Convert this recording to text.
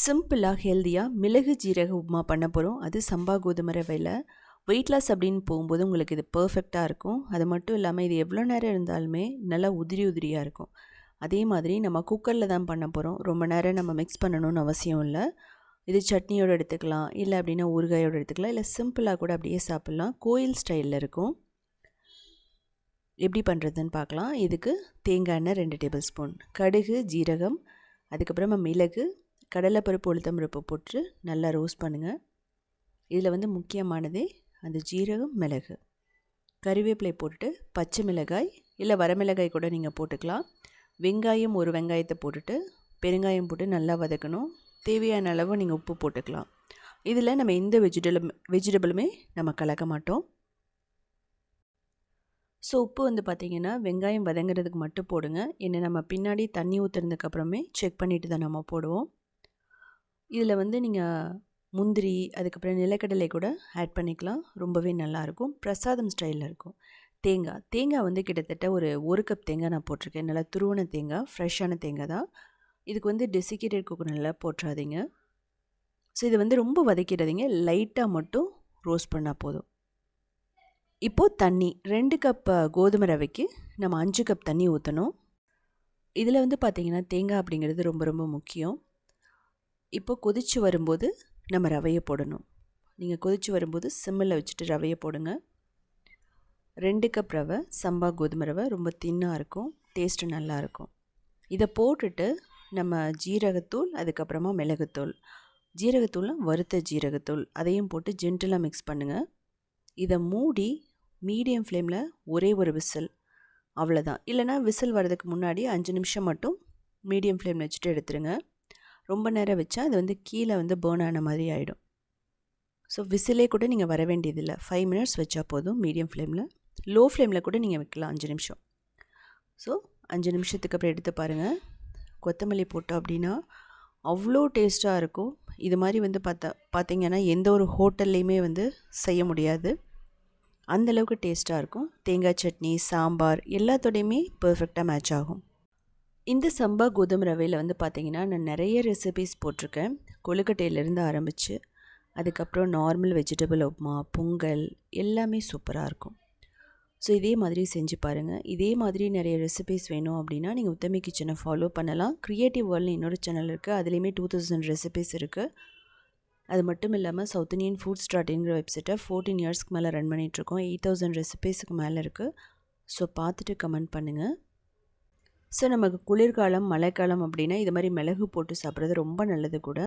சிம்பிளாக ஹெல்த்தியாக மிளகு ஜீரக உப்புமா பண்ண போகிறோம் அது சம்பா கோதுமை ரவையில் வெயிட் லாஸ் அப்படின்னு போகும்போது உங்களுக்கு இது பர்ஃபெக்டாக இருக்கும். அது மட்டும் இல்லாமல் இது எவ்வளோ நேரம் இருந்தாலுமே நல்லா உதிரி உதிரியாக இருக்கும். அதே மாதிரி நம்ம குக்கரில் தான் பண்ண போகிறோம் ரொம்ப நேரம் நம்ம மிக்ஸ் பண்ணணும்னு அவசியம் இல்லை. இது சட்னியோடு எடுத்துக்கலாம். இல்லை அப்படின்னா ஊறுகாயோடு எடுத்துக்கலாம். இல்லை சிம்பிளாக கூட அப்படியே சாப்பிட்லாம். கோயில் ஸ்டைலில் இருக்கும். எப்படி பண்ணுறதுன்னு பார்க்கலாம். இதுக்கு தேங்காய் எண்ணெய் ரெண்டு டேபிள் ஸ்பூன் கடுகு ஜீரகம் அதுக்கப்புறமா மிளகு கடலைப்பருப்பு உளுத்தம்பருப்பு போட்டு நல்லா ரோஸ்ட் பண்ணுங்கள் இதில் வந்து முக்கியமானதே அந்த ஜீரகம் மிளகு. கறிவேப்பிலை போட்டுட்டு பச்சை மிளகாய் இல்லை வரமிளகாய் கூட நீங்கள் போட்டுக்கலாம். வெங்காயம் ஒரு வெங்காயத்தை போட்டுட்டு பெருங்காயம் போட்டு நல்லா வதக்கணும். தேவையான அளவு நீங்கள் உப்பு போட்டுக்கலாம். இதில் நம்ம எந்த வெஜிடபிள் வெஜிடபிளுமே நம்ம கலக்க மாட்டோம். ஸோ உப்பு வந்து பார்த்திங்கன்னா வெங்காயம் வதங்குறதுக்கு மட்டும் போடுங்க. ஏன்னா நம்ம பின்னாடி தண்ணி ஊற்றுறதுக்கப்புறமே செக் பண்ணிவிட்டு தான் நம்ம போடுவோம். இதில் வந்து நீங்கள் முந்திரி அதுக்கப்புறம் நிலக்கடலை கூட ஆட் பண்ணிக்கலாம். ரொம்பவே நல்லாயிருக்கும். பிரசாதம் ஸ்டைலில் இருக்கும். தேங்காய். தேங்காய் வந்து கிட்டத்தட்ட ஒரு ஒரு கப் தேங்காய் நான் போட்டிருக்கேன். நல்லா துருவன தேங்காய் ஃப்ரெஷ்ஷான தேங்காய் தான். இதுக்கு வந்து டெசிகேட்டட் கோகோனட்டில் போட்டுறாதீங்க. ஸோ இதை வந்து ரொம்ப வதக்கிடாதீங்க. லைட்டாக மட்டும் ரோஸ்ட் பண்ணால் போதும். இப்போது தண்ணி. ரெண்டு கப் கோதுமை ரவைக்கு நம்ம அஞ்சு கப் தண்ணி ஊற்றணும் இதில் வந்து பார்த்திங்கன்னா தேங்காய் அப்படிங்கிறது ரொம்ப ரொம்ப முக்கியம். இப்போ கொதித்து வரும்போது நம்ம ரவையை போடணும். நீங்கள் கொதித்து வரும்போது சிம்மில் வச்சுட்டு ரவையை போடுங்க. ரெண்டு கப் ரவை சம்பா கோதுமை ரவை ரொம்ப தின்னாக இருக்கும் டேஸ்ட்டு நல்லாயிருக்கும் இதை போட்டுட்டு நம்ம ஜீரகத்தூள் அதுக்கப்புறமா மிளகுத்தூள். ஜீரகத்தூள்லாம் வறுத்த ஜீரகத்தூள். அதையும் போட்டு ஜென்டலாக மிக்ஸ் பண்ணுங்கள் இதை மூடி மீடியம் ஃப்ளேமில் ஒரே ஒரு விசில். அவ்வளோதான் இல்லைனா விசில் வர்றதுக்கு முன்னாடி அஞ்சு நிமிஷம் மட்டும் மீடியம் ஃப்ளேமில் வச்சுட்டு எடுத்துருங்க. ரொம்ப நேரம் வச்சா அது வந்து கீழே வந்து பேர்ன் ஆன மாதிரி ஆகிடும் ஸோ விசிலே கூட நீங்கள் வர வேண்டியதில்லை. ஃபைவ் மினிட்ஸ் வச்சா போதும். மீடியம் ஃப்ளேமில் லோ ஃப்ளேமில் கூட நீங்கள் வைக்கலாம். அஞ்சு நிமிஷம். ஸோ அஞ்சு நிமிஷத்துக்கு அப்புறம் எடுத்து பாருங்கள் கொத்தமல்லி போட்டோம் அப்படின்னா அவ்வளோ டேஸ்ட்டாக இருக்கும். இது மாதிரி வந்து பார்த்தா பார்த்தீங்கன்னா எந்த ஒரு ஹோட்டல்லையுமே வந்து செய்ய முடியாது. அந்தளவுக்கு டேஸ்ட்டாக இருக்கும். தேங்காய் சட்னி சாம்பார் எல்லாத்தோடையுமே பர்ஃபெக்டாக மேட்ச் ஆகும். இந்த சம்பா கோதுமை ரவையில் வந்து பார்த்திங்கன்னா நான் நிறைய ரெசிபிஸ் போட்டிருக்கேன். கொழுக்கட்டையிலேருந்து ஆரம்பித்து அதுக்கப்புறம் நார்மல் வெஜிடபிள் உப்மா பொங்கல் எல்லாமே சூப்பராக இருக்கும். ஸோ இதே மாதிரி செஞ்சு பாருங்கள் இதே மாதிரி நிறைய ரெசிபிஸ் வேணும் அப்படின்னா நீங்கள் உத்தமி கிச்சனை ஃபாலோ பண்ணலாம். க்ரியேட்டிவ் வேர்ல்டு இன்னொரு சேனல் இருக்குது அதுலேயுமே டூ தௌசண்ட் ரெசிபீஸ் இருக்குது அது மட்டும் இல்லாமல் சவுத் இந்தியன் ஃபுட் ஸ்டார்டிங்கிற வெப்சைட்டை ஃபோர்டீன் இயர்ஸ்க்கு மேலே ரன் பண்ணிகிட்ருக்கோம் எயிட் தௌசண்ட் ரெசிபிஸுக்கு மேலே இருக்குது ஸோ பார்த்துட்டு கமெண்ட் பண்ணுங்கள் ஸோ நமக்கு குளிர்காலம் மழைக்காலம் அப்படின்னா இது மாதிரி மிளகு போட்டு சாப்பிட்றது ரொம்ப நல்லது கூட.